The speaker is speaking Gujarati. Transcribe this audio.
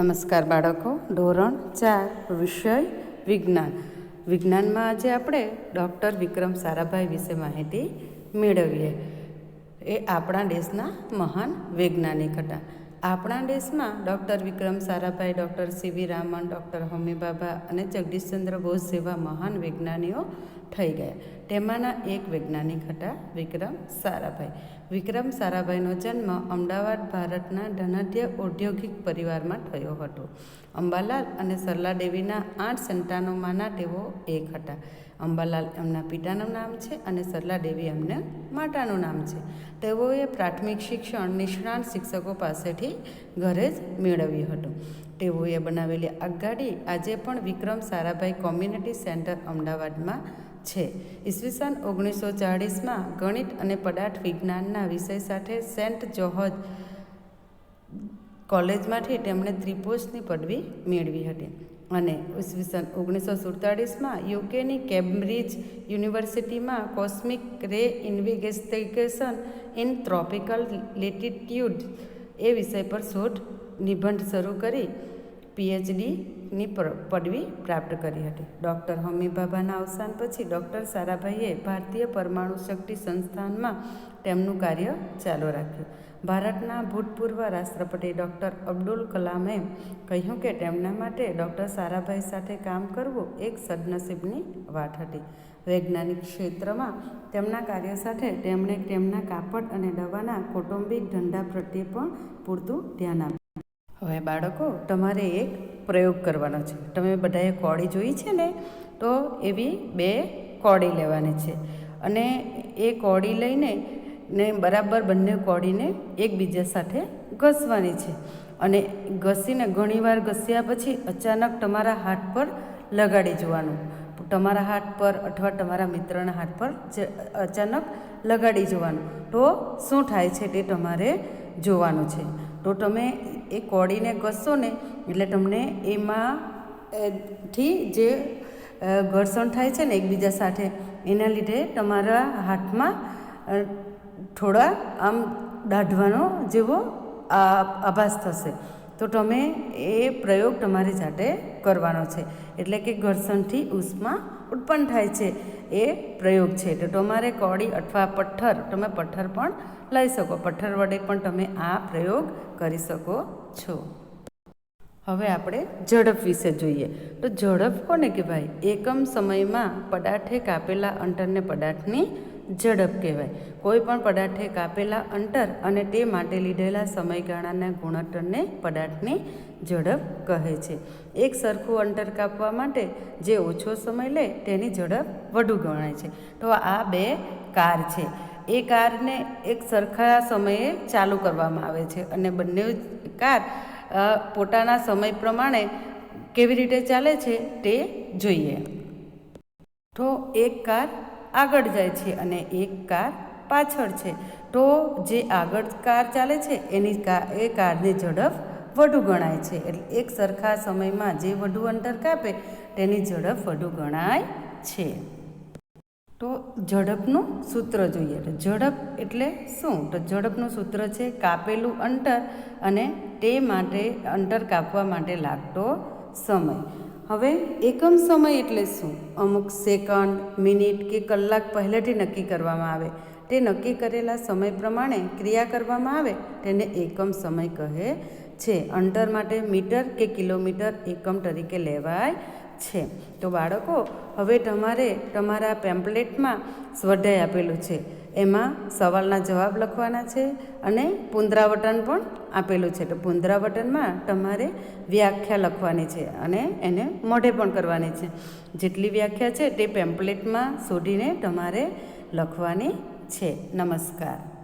નમસ્કાર બાળકો. ધોરણ ચાર, વિષય વિજ્ઞાન. વિજ્ઞાનમાં આજે આપણે ડૉક્ટર વિક્રમ સારાભાઈ વિશે માહિતી મેળવીએ. એ આપણા દેશના મહાન વૈજ્ઞાનિક હતા. આપણા દેશમાં doctor Vikram Sarabhai, doctor CV Raman, doctor Homi Bhabha અને જગદીશચંદ્ર બોઝ જેવા મહાન વૈજ્ઞાનિકો થઈ ગયા. તેમાંના એક વૈજ્ઞાનિક હતા વિક્રમ સારાભાઈ. વિક્રમ સારાભાઈનો જન્મ અમદાવાદ ભારતના ધનાઢ્ય ઔદ્યોગિક પરિવારમાં થયો હતો. અંબાલાલ અને સરલા દેવીના આઠ સંતાનોમાંના તેઓ એક હતા. અંબાલાલ એમના પિતાનું નામ છે અને સરલા દેવી એમને માતાનું નામ છે. તેઓએ પ્રાથમિક શિક્ષણ નિષ્ણાત શિક્ષકો પાસેથી ઘરે જ મેળવ્યું હતું. તેઓએ બનાવેલી આગગાડી આજે પણ વિક્રમ સારાભાઈ કોમ્યુનિટી સેન્ટર અમદાવાદમાં છે. ઈસવીસન ઓગણીસો ચાળીસમાં ગણિત અને પદાર્થ વિજ્ઞાનના વિષય સાથે સેન્ટ જોહજ કોલેજમાંથી તેમણે ત્રિપોષની પદવી મેળવી હતી. અને ઈસવીસન ઓગણીસો સુડતાળીસમાં યુકેની કેમ્બ્રિજ યુનિવર્સિટીમાં cosmic ray investigation in tropical latitude એ વિષય પર શોધ નિબંધ શરૂ કરી પીએચડીની પદવી પ્રાપ્ત કરી હતી. ડૉક્ટર હોમીભાભાના અવસાન પછી ડૉક્ટર સારાભાઈએ ભારતીય પરમાણુ શક્તિ સંસ્થાનમાં તેમનું કાર્ય ચાલુ રાખ્યું. ભારતના ભૂતપૂર્વ રાષ્ટ્રપતિ ડૉક્ટર અબ્દુલ કલામે કહ્યું કે તેમના માટે ડૉક્ટર સારાભાઈ સાથે કામ કરવું એક સદનસીબની વાત હતી. વૈજ્ઞાનિક ક્ષેત્રમાં તેમના કાર્ય સાથે તેમણે તેમના કાપડ અને દવાના કૌટુંબિક ધંધા પ્રત્યે પણ પૂરતું ધ્યાન આપ્યું. હવે બાળકો, તમારે એક પ્રયોગ કરવાનો છે. તમે બધાએ કોળી જોઈ છે ને? તો એવી બે કોળી લેવાની છે. અને એ કોળી લઈને ને બરાબર બંને કોળીને એકબીજા સાથે ઘસવાની છે. અને ઘસીને ઘણીવાર ઘસ્યા પછી અચાનક તમારા હાથ પર લગાડી જોવાનું. તમારા હાથ પર અથવા તમારા મિત્રના હાથ પર અચાનક લગાડી જોવાનું. તો શું થાય છે તે તમારે જોવાનું છે. તો તમે એ કોળીને ઘસશો ને, એટલે તમને એમાં થી જે ઘર્ષણ થાય છે ને એકબીજા સાથે, એના લીધે તમારા હાથમાં થોડા આમ દાઢવાનો જેવો આભાસ થશે. તો તમે એ પ્રયોગ તમારી જાતે કરવાનો છે. એટલે કે ઘર્ષણથી ઉષ્મા ઉત્પન્ન થાય છે. એ પ્રયોગ છે. તો તમારે કોળી અથવા પથ્થર, તમે પથ્થર પણ લઈ શકો. પથ્થર વડે પણ તમે આ પ્રયોગ કરી શકો છો. હવે આપણે ઝડપ વિશે જોઈએ. તો ઝડપ કોને કહેવાય? એકમ સમયમાં પદાર્થે કાપેલા અંતરને પદાર્થની ઝડપ કહેવાય. કોઈ પણ પદાર્થે કાપેલા અંતર અને તે માટે લીધેલા સમયગાળાના ગુણોત્તરને પદાર્થની ઝડપ કહે છે. એક સરખું અંતર કાપવા માટે જે ઓછો સમય લે તેની ઝડપ વધુ ગણાય છે. તો આ બે કાર છે. એ કારને એક સરખા સમયે ચાલુ કરવામાં આવે છે અને બંને કાર પોતાના સમય પ્રમાણે કેવી રીતે ચાલે છે તે જોઈએ. તો એક કાર આગળ જાય છે અને એક કાર પાછળ છે. તો જે આગળ કાર ચાલે છે, એની કાર એ કારની ઝડપ વધુ ગણાય છે. એટલે એક સરખા સમયમાં જે વધુ અંતર કાપે, તેની ઝડપ વધુ ગણાય છે. તો ઝડપનું સૂત્ર જોઈએ. તો ઝડપ એટલે શું? તો ઝડપનું સૂત્ર છે કાપેલું અંતર અને તે માટે અંતર કાપવા માટે લાગતો સમય. હવે એકમ સમય એટલે શું? અમુક સેકન્ડ મિનિટ કે કલાક પહેલેથી નક્કી કરવામાં આવે. તે નક્કી કરેલા સમય પ્રમાણે ક્રિયા કરવામાં આવે, તેને એકમ સમય કહે છે. અંતર માટે મીટર કે કિલોમીટર એકમ તરીકે લેવાય છે. તો બાળકો, હવે તમારે તમારા પેમ્પલેટમાં સ્વાધ્યાય આપેલું છે. એમાં સવાલના જવાબ લખવાના છે અને પુનરાવર્તન પણ આપેલું છે. તો પુનરાવર્તનમાં તમારે વ્યાખ્યા લખવાની છે અને એને મોઢે પણ કરવાની છે. જેટલી વ્યાખ્યા છે તે પેમ્પલેટમાં શોધીને તમારે લખવાની છે. નમસ્કાર.